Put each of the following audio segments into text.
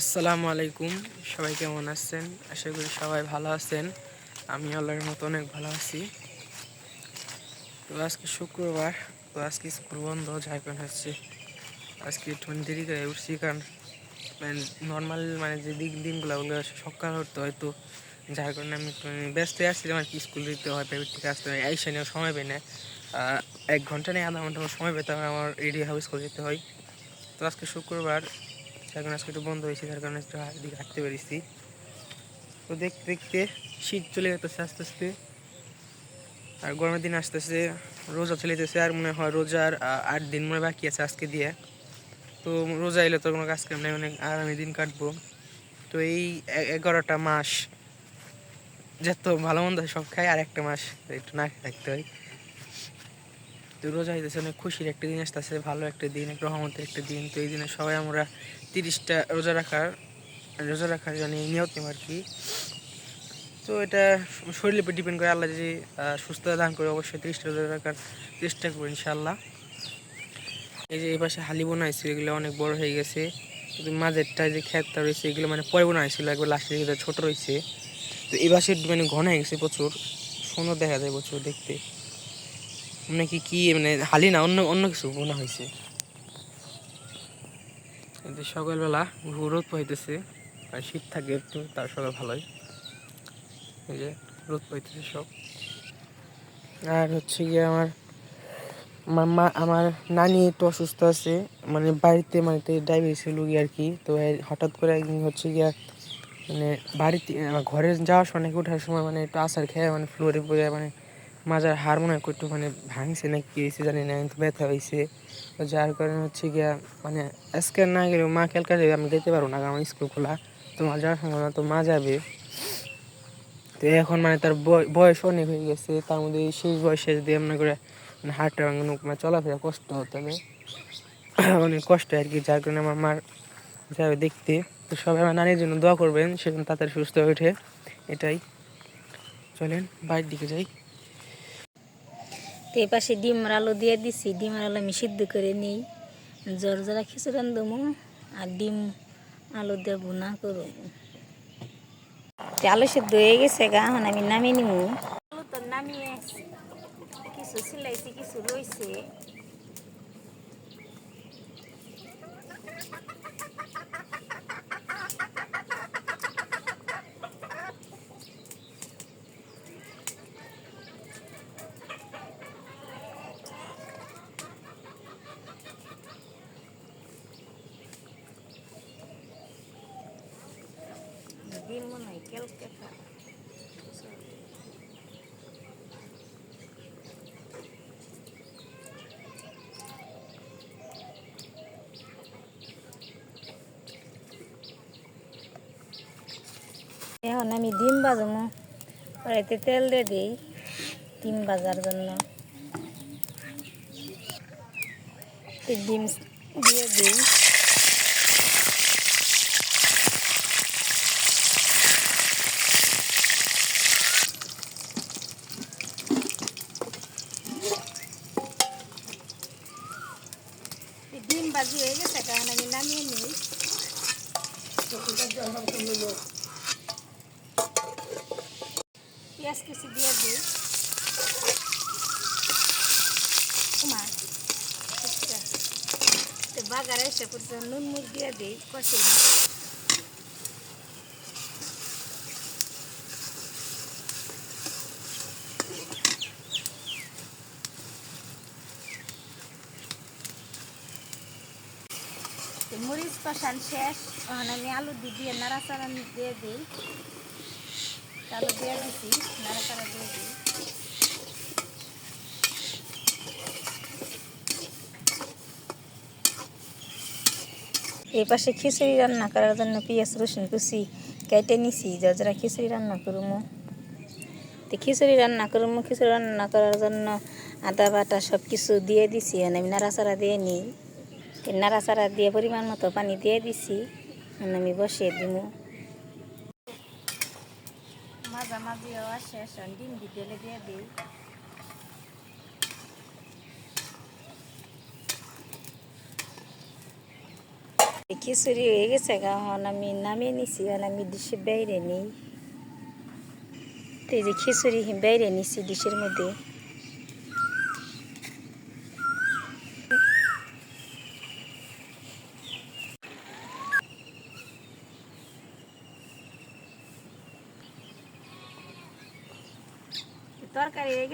আসসালামু আলাইকুম। সবাই কেমন আছেন? আশা করি সবাই ভালো আছেন। আমি আল্লাহর মতো অনেক ভালো আছি। তো আজকে শুক্রবার, তো আজকে স্কুল বন্ধ কারণে হচ্ছে আজকে একটু দেরি করে উঠছি কারণ মানে নর্মাল মানে যে দিন দিনগুলো ওগুলো সকাল হতে হয় তো যার কারণে আমি একটু মানে ব্যস্ত আসছিলাম আর কি। স্কুল দিতে হয় প্রাইভেট থেকে আসতে হয় এই নিয়েও সময় পাই না। এক ঘণ্টা নেই, আধা ঘণ্টা সময় পেতাম আমার রেডি হাউস করে যেতে হয়। তো আজকে শুক্রবার যার কারণে আজকে একটু বন্ধ হয়েছে, যার কারণে একটু দিকে হাঁটতে পেরেছি। তো দেখতে দেখতে শীত চলে যেতেছে আস্তে আস্তে। আর গরমের দিন আসতেছে, রোজা চলে যেতেছে আর মনে হয় রোজার আট দিন মনে বাকি আছে আজকে দিয়ে। তো রোজা এলে তো কোনো কাজ কাম নেই, অনেক আরামে দিন কাটবো। তো এই এগারোটা মাস, যত ভালো মন্দ সব খাই, আর একটা মাস একটু না থাকতে হয়। তো রোজা হইতেছে অনেক খুশির একটা দিন আসতেছে, ভালো একটা দিন রহমতের একটা দিন। তো এই দিনে সবাই আমরা তিরিশটা রোজা রাখার রোজা রাখার জন্য নিয়ত নেব আর কি। তো এটা শরীরের উপর ডিপেন্ড করে আল্লাহ যদি সুস্থতা দান করে অবশ্যই তিরিশটা রোজা রাখার চেষ্টা করব ইনশাআল্লাহ। এই যে এই পাশে হালি বোনা হয়েছিল, এগুলো অনেক বড় হয়ে গেছে। মাঝেরটা যে ক্ষেতটা রয়েছে, এগুলো মানে পরে বোনা হয়েছিল, একবার লাস্টের দিকে ছোট রয়েছে। তো এই পাশে মানে ঘন হয়ে গেছে প্রচুর সুন্দর দেখা যায় প্রচুর দেখতে। মানে কি কি মানে হালি না অন্য অন্য কিছু বোনা হয়েছে সকালবেলা রোদ পাইতেছে আর শীত থাকে একটু তার সকাল ভালোই। এই যে রোদ পাইতেছে সব। আর হচ্ছে গিয়ে আমার আমার মা আমার নানি একটু অসুস্থ আছে মানে বাড়িতে মানে ডায়াবেটিস রুগী আর কি তো হঠাৎ করে একদিন হচ্ছে গিয়া মানে বাড়িতে ঘরে যাওয়ার সময় নাকি ওঠার সময় মানে একটু আসার খেয়ে মানে ফ্লোরে পড়ে মানে মাজার হার মনে হয় মানে ভাঙছে না কি হয়েছে জানি না, কিন্তু ব্যথা হয়েছে যার কারণে হচ্ছে গিয়া মানে আজকে না গেলেও মা কালকে যাবে আমি যেতে পারব না আমার স্কুল খোলা, তো মা যাওয়ার সময় তো মা যাবে। তো এখন মানে তার বয়- বয়স অনেক হয়ে গেছে, তার মধ্যে শেষ বয়সে যদি এমন করে মানে হাঁটা ভাঙানো মানে চলাফেরা কষ্ট হতে হবে অনেক কষ্ট আর কি, যার কারণে আমার মার যাবে দেখতে। তো সবাই আমার নানির জন্য দোয়া করবেন, সেজন্য তাড়াতাড়ি সুস্থ হয়ে ওঠে, এটাই। চলেন, বাড়ির দিকে যাই। তো এই ডিমের আলু দিয়ে দিছি ডিমের আলু আমি সিদ্ধ করে নিই। জ্বর জ্বরা খিচুড়ি দেবো আর ডিম আলু দিয়ে ভুনা করব আলু সিদ্ধ হয়ে গেছে গা, এখন আমি নামিয়ে নিব আলু তো নামিয়ে কিছু সিলাইছি, কিছু রয়েছে ডিম মনে হয় কেলকে এখন আমি ডিম বাজবো কড়াইতে তেল দিয়ে দিই ডিম ভাজার জন্য। ডিম দিয়ে দিই। ডিম ভাজি হয়ে গেছে কারণ আমি নামিয়ে নিই। পেঁয়াজ কুচি দিয়ে দিই। বাগারে এসে নুন মুখ দিয়ে দিই কষে তো মরিচ কষান শেষ। এখন আমি আলু দিয়ে নাড়াচাড়া দিয়ে দিই। আলু দিয়ে দিছি, নাড়াচাড়া দিয়ে দিই। এই পাশে খিচুড়ি রান্না করার জন্য পেঁয়াজ, রসুন কুচি কেটে নিছি যারা খিচুড়ি রান্না করব তো খিচুড়ি রান্না করব খিচুড়ি রান্না করার জন্য আদা বাটা সব কিছু দিয়ে দিছি আমি নাড়াচাড়া দিয়ে নিই। নাড়াচাড়া দিয়ে পরিমাণ মতো পানি দিয়ে দিছি। আমি বসিয়ে দিব মাঝামাঝি হওয়া শেষ ডিম দিয়ে দিই। খিচুড়ি হয়ে গেছে এখন আমি নামিয়ে নিছি এখন আমি ডিশে বাইরে নিই। তো এই যে খিচুড়ি বাইরে নিছি ডিশের মধ্যে।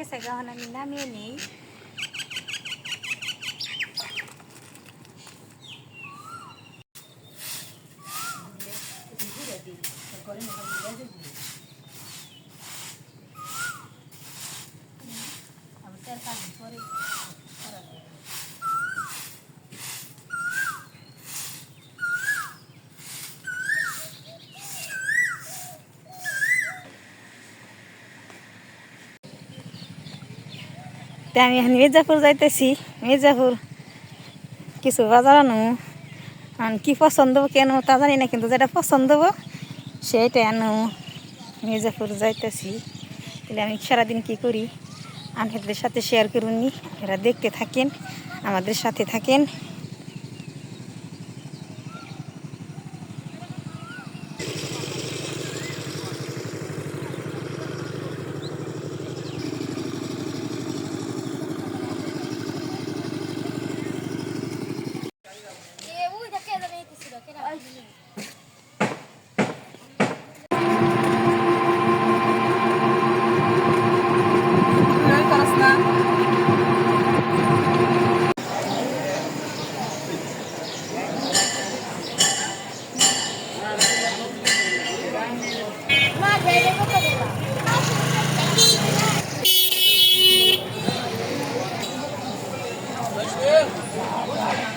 তরকারি হয়ে গেছে এখন আমি নামিয়ে নিই তা আমি এখন মির্জাপুর যাইতেছি। মির্জাপুর কিছু বাজার আনো। আর কী পছন্দ, কেন তা জানি না, কিন্তু যেটা পছন্দ হব সেইটাই আনো। মির্জাপুর যাইতেছি। তাহলে আমি সারাদিন কি করি? আপনাদের সাথে শেয়ার করুন এরা দেখতে থাকেন, আমাদের সাথে থাকেন।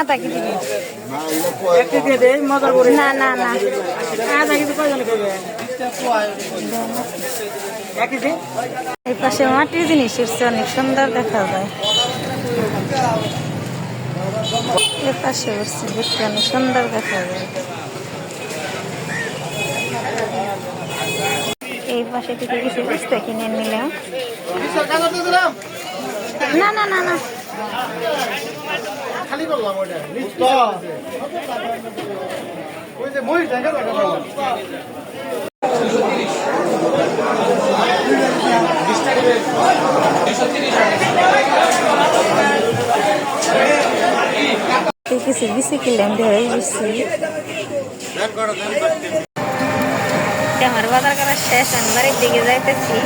আধা কেজি দিন। না না না। এই পাশে মাটির জিনিস এসছে অনেক সুন্দর দেখা যায়। এর পাশে উঠছে দেখতে অনেক সুন্দর দেখা যায়। এই পাশে থেকে কিছু বুঝতে কিনে নিলাম। না না না না। খালি করলাম ওইটা ওই যে মহিষ দেখা এই কিছু বেশি কিনলাম ধরে বুঝছি আমার বাজার করা শেষ আমি দিকে যাইতেছি।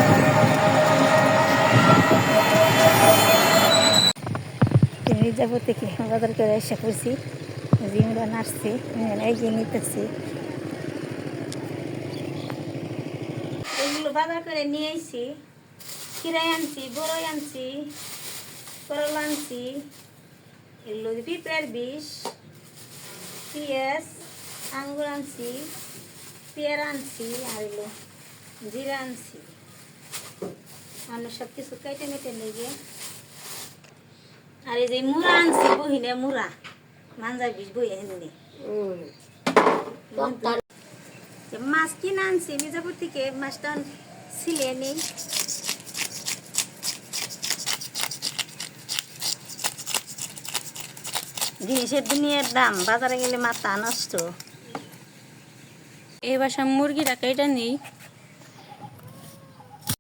মির্জাপুর থেকে বাজার করে এসে পড়ছি জিমরা নাচছি এগিয়ে নিতেছি। এগুলো বাজার করে নিয়ে আইছি কিরাই আনছি, বড়ই আনছি, করলা আনছি, এগুলো পিঁপড়ার বিষ, পেঁয়াজ, আঙ্গুর আনছি, পেয়ারা আনছি, আর এগুলো জিরা আনছি। আমরা সব কিছু কেটে মেটে নিয়ে গিয়ে আর এই যে মুড়া আনছি বহিনে মুড়া মাঞ্জার বিষ বই এনে মাছ কিনে আনছি মির্জাপুর থেকে মাছটা ছিলে নেই। জিনিসের দুনিয়ার দাম বাজারে গেলে মাথা নষ্ট। এই বাসা মুরগিটা কেটে নেই।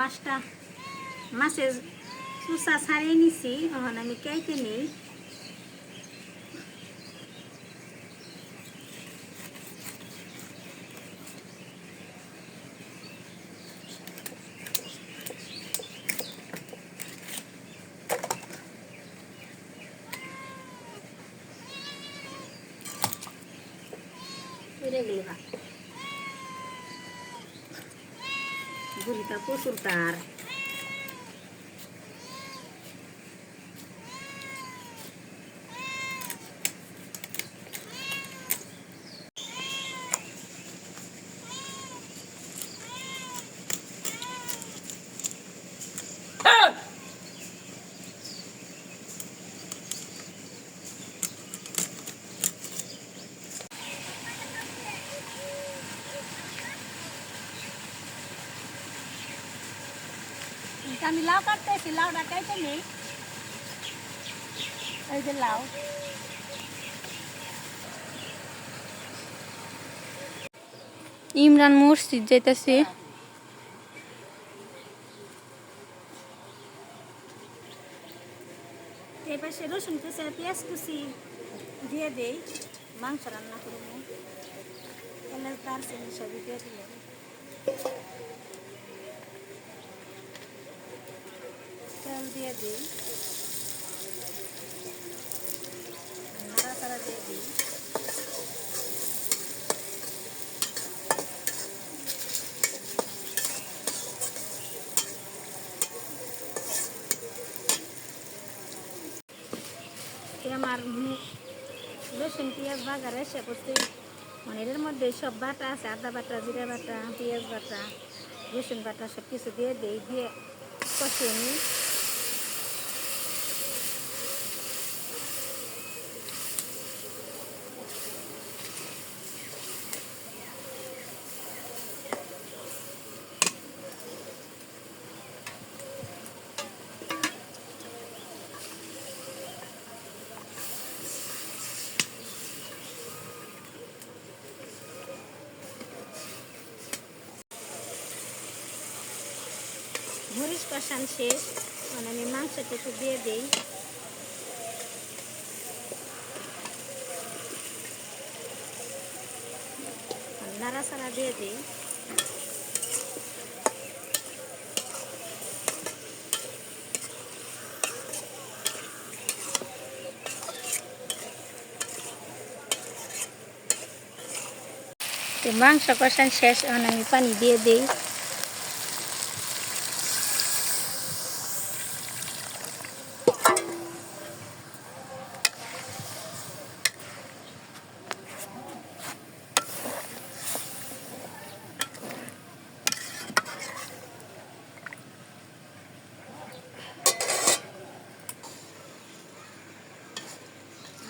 মাছটা মাছের চুষা ছাড়িয়ে নিছি এখন আমি কেটে নেই। এগুলো খা গুলিটা আমি লাউ কাটতেছি লাউটা কেটে নেই। এই যে লাউ। ইমরান মসজিদ পাশে রসুন কুচি পেঁয়াজ কুচি দিয়ে দেই। মাংস রান্না করব। এলাচ দারচিনি সবই দিয়ে দিলাম। তেল দিয়ে দিই। আমার রসুন, পেঁয়াজ বাগার এসে করতে মানে এর মধ্যে সব বাটা আছে, আদা বাটা, জিরা বাটা, পেঁয়াজ বাটা, রসুন বাটা সব কিছু দিয়ে দিই, দিয়ে কষিয়ে নিই মরিচ কষান শেষ। মানে আমি মাংসটা একটু দিয়ে দিই। নাড়াচাড়া দিয়ে দিই। মাংস কষান শেষ, এখন আমি পানি দিয়ে দিই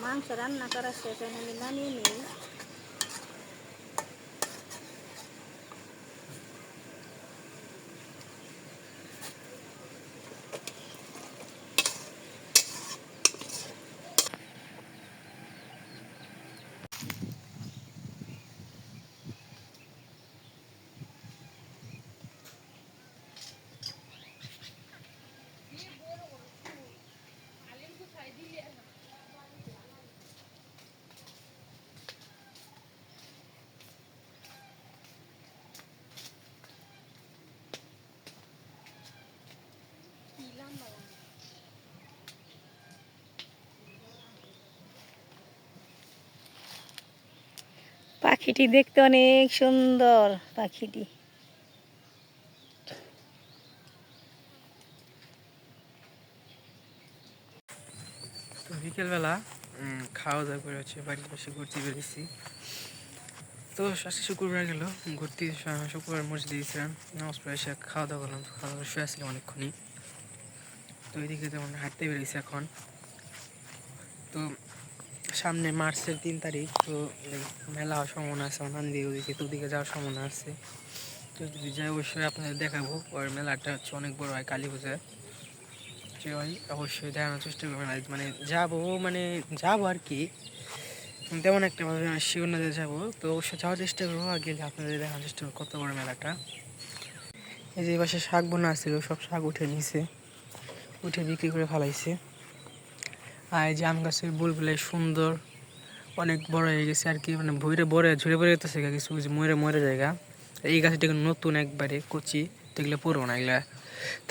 মাংস রান্না করা শেষ এখন আমি নামিয়ে নিই পাখিটি দেখতে অনেক সুন্দর, পাখিটি। তো বিকেলবেলা খাওয়া দাওয়া করে হচ্ছে বাড়ির পাশে ঘুরতে বেরিয়েছি তো আজকে শুক্রবার গেল, ঘুরতে শুক্রবার মসজিদে গেছিলাম নামাজ পড়ে এসে খাওয়া দাওয়া করলাম খাওয়া দাওয়া শুয়ে আসছিলাম অনেকক্ষণই। তো এদিকে যেমন হাঁটতে বেরিয়েছি এখন। তো সামনে মার্চের তিন তারিখ, তো মেলা হওয়ার সম্ভাবনা আছে, আমার নানি ওদিকে, তো ওদিকে যাওয়ার সম্ভাবনা আছে। তো যদি যাই, অবশ্যই আপনাদের দেখাবো ওর মেলাটা হচ্ছে অনেক বড় হয় কালী পূজায় যে হয়, অবশ্যই দেখানোর চেষ্টা করবেন মানে যাব মানে যাব আর কি। তেমন একটা ভাবে শিওর যাব, তো অবশ্যই যাওয়ার চেষ্টা করব আর গেলে আপনাদের দেখানোর চেষ্টা করব, কত বড় মেলাটা। এই যে পাশে শাক বোনা ছিল সব শাক উঠে নিছে, উঠে বিক্রি করে ফেলাইছে। আর এই যে আম গাছের বুলগুলো সুন্দর, অনেক বড় হয়ে গেছে আর কি মানে ভুঁড়ে বড়ে ঝুড়ে পড়ে যেতেছে কিছু কিছু মরে মরে জায়গা। এই গাছটা নতুন একবারে, কচি তো এগুলো পড়ব না এগুলো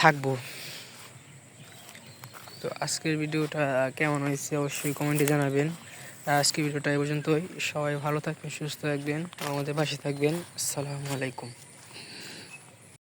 থাকব। তো আজকের ভিডিওটা কেমন হয়েছে অবশ্যই কমেন্টে জানাবেন। আজকের ভিডিওটা এই পর্যন্তই। সবাই ভালো থাকবেন, সুস্থ থাকবেন, আমাদের পাশে থাকবেন। আসসালামু আলাইকুম।